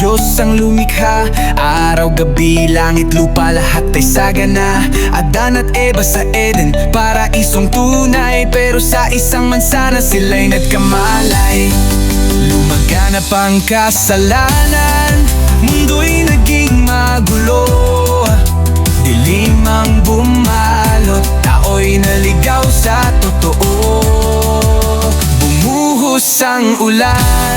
Diyos ang lumikha Araw, gabi, langit, lupa, lahat ay sagana. Adan at Eva sa Eden, para isong tunay. Pero sa isang mansana sila'y nagkamalay. Lumaganap ang kasalanan Mundo'y naging magulo. Dilim ang bumalot Tao'y naligaw sa totoo. Bumuhos ang ulan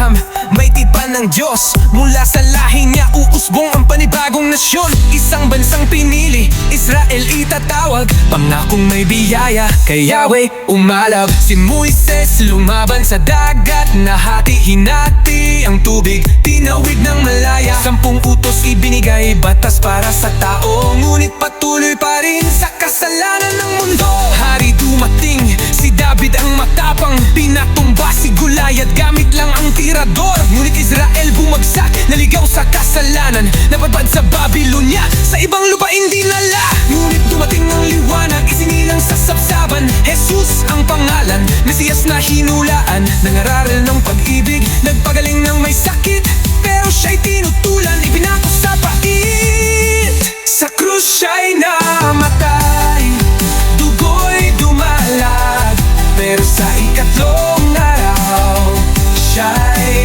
Abraham May tipan ng Diyos. Mula sa lahi niya uusbong ang panibagong nasyon. Isang bansang pinili Israel itatawag. Pangakong may biyaya Kay Yahweh umalab. Si Moises lumaban sa dagat Nahati hinati ang tubig. Tinawid ng malaya Sampung utos ibinigay. Batas para sa tao Ngunit patuloy pa rin Sa kasalanan ng mundo. Hari dumating Si David ang matapang Pinatumba si Goliath Gamit lang ang tirador. Ngunit Israel bumagsak Naligaw sa kasalanan. Napadpad sa Babylonia Sa ibang lupain dinala Ngunit dumating ang liwanag Isinilang sa sapsaban Jesus ang pangalan Mesiyas na hinulaan. Nangaral ng pag-ibig Nagpagaling ng may sakit. Pero siya'y tinutulan Ipinako sa pait Sa krus siya'y namatay ikatlong araw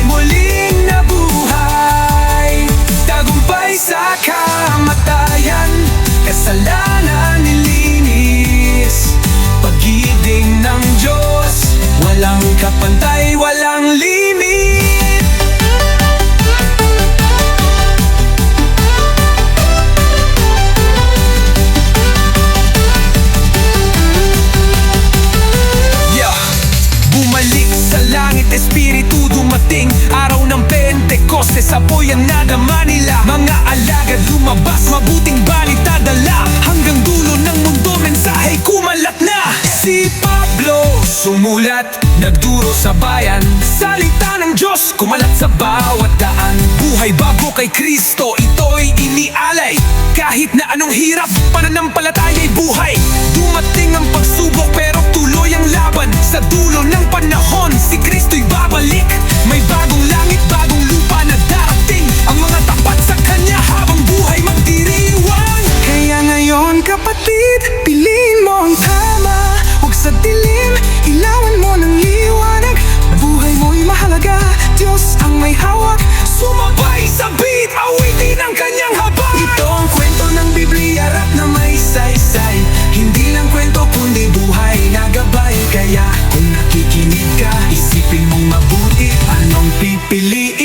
muling nabuhay. Tagumpay sa kamatayan Kasalanan nilinis Pag-ibig ng Walang kapantay, Bumalik sa langit, espiritu dumating. Araw ng Pentecoste, apoy ang nadama nila. Mga alagad lumabas, mabuting balita dala. Hanggang dulo ng mundo, mensahe kumalat na. Si Pablo sumulat, nagduro sa bayan. Salita ng Diyos, kumalat sa bawat daan. Buhay bago kay Kristo, ito'y inialay. Kahit na anong hirap, pananampalataya'y buhay. Dumating ang pagsubok pero believe